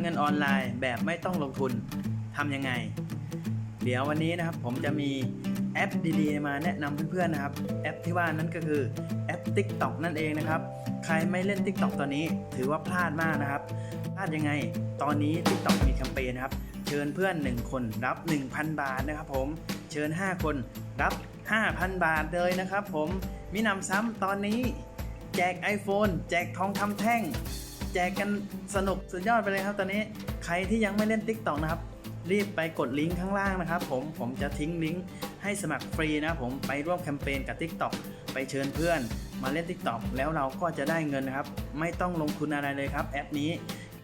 เงินออนไลน์แบบไม่ต้องลงทุนทำยังไง เดี๋ยววันนี้นะครับผมจะมีแอปดีๆ มาแนะนำเพื่อนๆนะครับ แอปที่ว่านั้นก็คือแอป TikTok นั่นเองนะครับ ใครไม่เล่น TikTok ตอนนี้ถือว่าพลาดมากนะครับ พลาดยังไง ตอนนี้ TikTok มีแคมเปญนะครับ เชิญเพื่อน 1 คนรับ 1,000 บาทนะครับผม เชิญ 5 คนรับ 5,000 บาทเลยนะครับผมมินำซ้ำตอนนี้ แจก iPhone แจกทองคำแท่ง แจกกันสนุกสุดยอดไปเลยครับ ตอนนี้ใครที่ยังไม่เล่น TikTok นะครับ รีบไปกดลิงก์ข้างล่างนะครับ ผมผมจะทิ้งลิงก์ให้สมัครฟรีนะครับผมไปร่วมแคมเปญกับ TikTok ไปเชิญเพื่อน มาเล่น TikTok แล้วเราก็จะได้เงินนะครับ ไม่ต้องลงทุนอะไรเลยครับ แอปนี้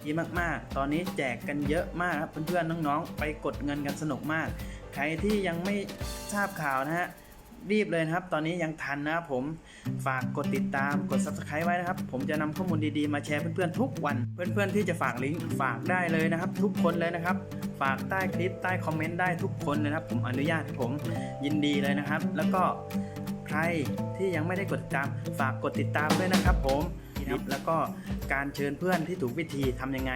ดีมากๆ ตอนนี้แจกกันเยอะมากครับเพื่อนๆน้องๆ ไปกดเงินกันสนุกมาก ใครที่ยังไม่ทราบข่าวนะฮะ รีบเลยนะครับ ตอนนี้ยังทันนะครับผมฝากกดติดตามกด subscribe ไว้นะครับ ผมจะนำข้อมูลดีๆมาแชร์เพื่อนๆทุกวัน เพื่อนๆที่จะฝากลิงก์ฝากได้เลยนะครับ ทุกคนเลยนะครับ ฝากใต้คลิปใต้คอมเมนต์ได้ทุกคนเลยนะครับ ผมอนุญาตให้ผมยินดีเลยนะครับ แล้วก็ใครที่ยังไม่ได้กดติดตาม ฝากกดติดตามด้วยนะครับ ผมครับแล้วก็การเชิญเพื่อนที่ถูกวิธีทำยังไง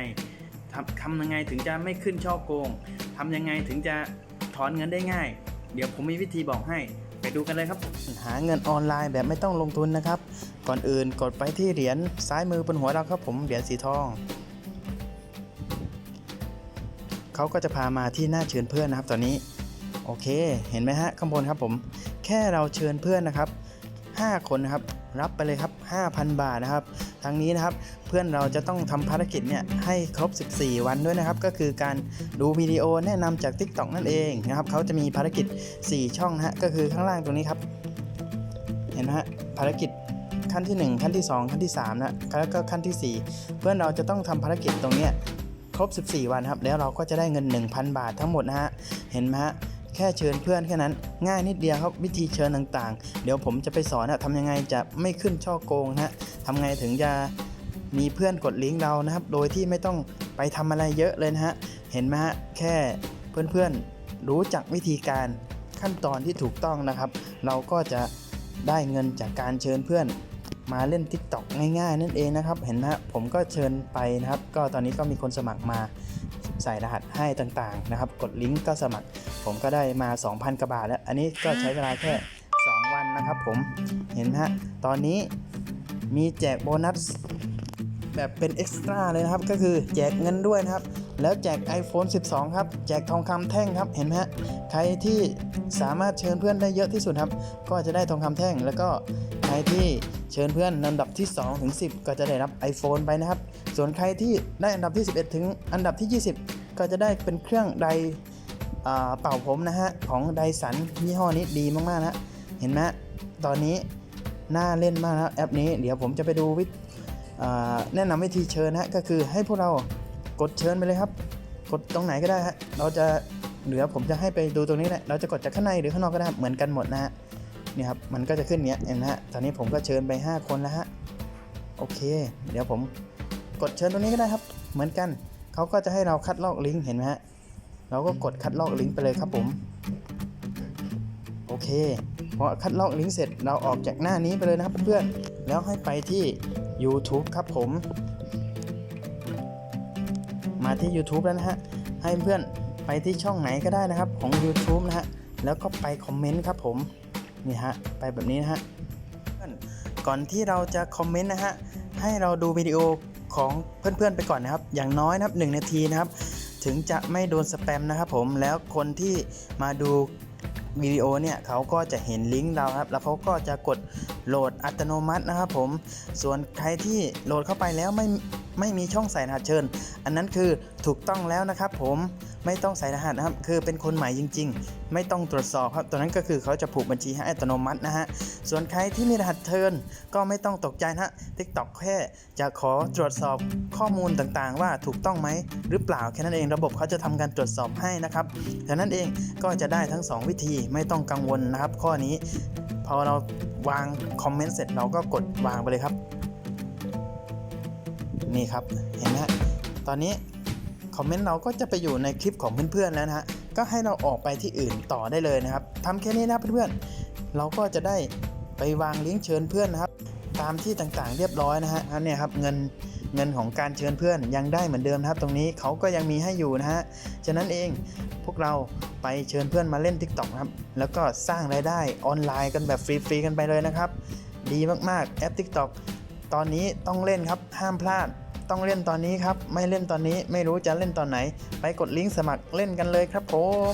ทำทำยังไงถึงจะไม่ขึ้นช่อโกงทำยังไงถึงจะถอนเงินได้ง่าย เดี๋ยวผมมีวิธีบอกให้ ดูกันเลยครับ หาเงินออนไลน์แบบไม่ต้องลงทุนนะครับ ก่อนอื่นกดไปที่เหรียญซ้ายมือบนหัวเราครับผมเหรียญสีทองเขาก็จะพามาที่หน้าเชิญเพื่อนนะครับ ตอนนี้โอเค เห็นไหมฮะข้างบนครับผม แค่เราเชิญเพื่อนนะครับ 5 คนนะครับ รับไปเลยครับ 5,000 บาทนะครับ ทั้งนี้นะครับเพื่อนเราจะต้องทำภารกิจเนี่ยให้ครบ 14 วันด้วยนะครับ ก็คือการดูวิดีโอแนะนำจาก TikTok นั่นเองนะครับเขาจะมีภารกิจ 4 ช่องนะฮะก็คือข้างล่างตรงนี้ครับ เห็นไหมฮะภารกิจขั้นที่ 1 ขั้นที่ 2 ขั้นที่3นะแล้วก็ขั้นทีสี่4 เพื่อนเราจะต้องทำภารกิจตรงเนี้ยครบ 14 วันครับ แล้วเราก็จะได้เงิน 1,000 บาททั้งหมดนะฮะ เห็นไหมฮะ แค่เชิญเพื่อนแค่นั้น ง่ายนิดเดียวครับวิธีเชิญต่างๆ เดี๋ยวผมจะไปสอนนะทำยังไงจะไม่ขึ้นช่อโกงนะฮะทำไงถึงจะมีเพื่อนกดลิงก์เรานะครับ โดยที่ไม่ต้องไปทำอะไรเยอะเลยนะฮะเห็นไหมฮะแค่เพื่อนๆรู้จักวิธีการขั้นตอนที่ถูกต้องนะครับ เราก็จะได้เงินจากการเชิญเพื่อน มาเล่น TikTok ง่ายๆ นั่นเองนะครับ เห็นไหมฮะผมก็เชิญไปนะครับ ก็ตอนนี้ก็มีคนสมัครมาใส่รหัสให้ต่างๆนะครับ กดลิงก์ก็สมัคร ผมก็ได้มา 2,000กว่าบาทแล้ว อันนี้ก็ใช้เวลาแค่ 2 วันนะครับผมเห็นไหมฮะตอนนี้มีแจกโบนัส แบบเป็นเอ็กซ์ตร้าเลยนะครับ ก็คือแจกเงินด้วยนะครับ แล้วแจก iPhone 12 ครับ แจกทองคำแท่งครับ เห็นไหมฮะ ใครที่สามารถเชิญเพื่อนได้เยอะที่สุดครับ ก็จะได้ทองคำแท่ง แล้วก็ใครที่เชิญเพื่อนลำดับที่ 2 ถึง 10 ก็จะได้รับ iPhone ไปนะครับ ส่วนใครที่ได้อันดับที่ 11 ถึงอันดับที่ 20 ก็จะได้เป็นเครื่องไดเป่าผมนะฮะของไดสันยี่ห้อนี้ดีมากๆนะเห็นไหมตอนนี้น่าเล่นมากนะแอปนี้ เดี๋ยวผมจะไปดูวิธ แนะนำวิธีเชิญนะฮะก็คือให้พวกเรากดเชิญไปเลยครับ กดตรงไหนก็ได้ฮะเราจะเหลือผมจะให้ไปดูตรงนี้แหละเราจะกดจากข้างในหรือข้างนอกก็ได้เหมือนกันหมดนะฮะนี่ครับมันก็จะขึ้นเนี้ยเห็นไหมฮะตอนนี้ผมก็เชิญไป 5 คนแล้วฮะโอเค เดี๋ยวผมกดเชิญตรงนี้ก็ได้ครับ เหมือนกันเขาก็จะให้เราคัดลอกลิงก์เห็นไหมฮะเราก็กดคัดลอกลิงก์ไปเลยครับผมโอเคพอคัดลอกลิงก์เสร็จเราออกจากหน้านี้ไปเลยนะครับเพื่อนแล้วให้ไปที่ YouTube ครับผม มาที่ YouTube แล้วนะฮะ ให้เพื่อนไปที่ช่องไหนก็ได้นะครับของ YouTube นะฮะ แล้วก็ไปคอมเมนต์ครับผม นี่ฮะ ไปแบบนี้นะฮะ ก่อนที่เราจะคอมเมนต์นะฮะ ให้เราดูวิดีโอของเพื่อนๆไปก่อนนะครับ อย่างน้อยนะครับ1นาทีนะครับ ถึงจะไม่โดนสแปมนะครับผม แล้วคนที่มาดูวิดีโอเนี่ยเขาก็จะเห็นลิงก์เราครับ แล้วเขาก็จะกด โหลดอัตโนมัตินะครับผมส่วนใครที่โหลดเข้าไปแล้วไม่ไม่มีช่องใส่รหัสเชิญ อันนั้นคือถูกต้องแล้วนะครับผมไม่ต้องใส่รหัสนะครับ คือเป็นคนใหม่จริง ๆ ไม่ต้องตรวจสอบครับตัวนั้นก็คือเขาจะผูกบัญชีให้อัตโนมัตินะฮะ ส่วนใครที่มีรหัสเทิร์นก็ไม่ต้องตกใจนะฮะ TikTok แค่จะขอตรวจสอบข้อมูลต่างๆ ว่าถูกต้องไหมหรือเปล่าแค่นั้นเองระบบเขาจะทำการตรวจสอบให้นะครับฉะนั้นเองก็จะได้ทั้ง 2 วิธีไม่ต้องกังวลนะครับ ข้อนี้ พอเราวางคอมเมนต์เสร็จเราก็กดวางไปเลยครับ นี่ครับเห็นไหมฮะตอนนี้คอมเมนต์เราก็จะไปอยู่ในคลิปของเพื่อนๆแล้วนะฮะก็ให้เราออกไปที่อื่นต่อได้เลยนะครับทำแค่นี้นะเพื่อนๆเราก็จะได้ไปวางลิงก์เชิญเพื่อนนะครับ ตามที่ต่างๆเรียบร้อยนะฮะอันเนี้ยครับเงิน เงินของการเชิญเพื่อนยังได้เหมือนเดิมนะครับ ตรงนี้เขาก็ยังมีให้อยู่นะฮะ ฉะนั้นเองพวกเราไปเชิญเพื่อนมาเล่น TikTok ครับ แล้วก็สร้างรายได้ออนไลน์กันแบบฟรีๆกันไปเลยนะครับ ดีมากๆแอป TikTok ตอนนี้ต้องเล่นครับห้ามพลาดต้องเล่นตอนนี้ครับ ไม่เล่นตอนนี้ไม่รู้จะเล่นตอนไหน ไปกดลิงก์สมัครเล่นกันเลยครับผม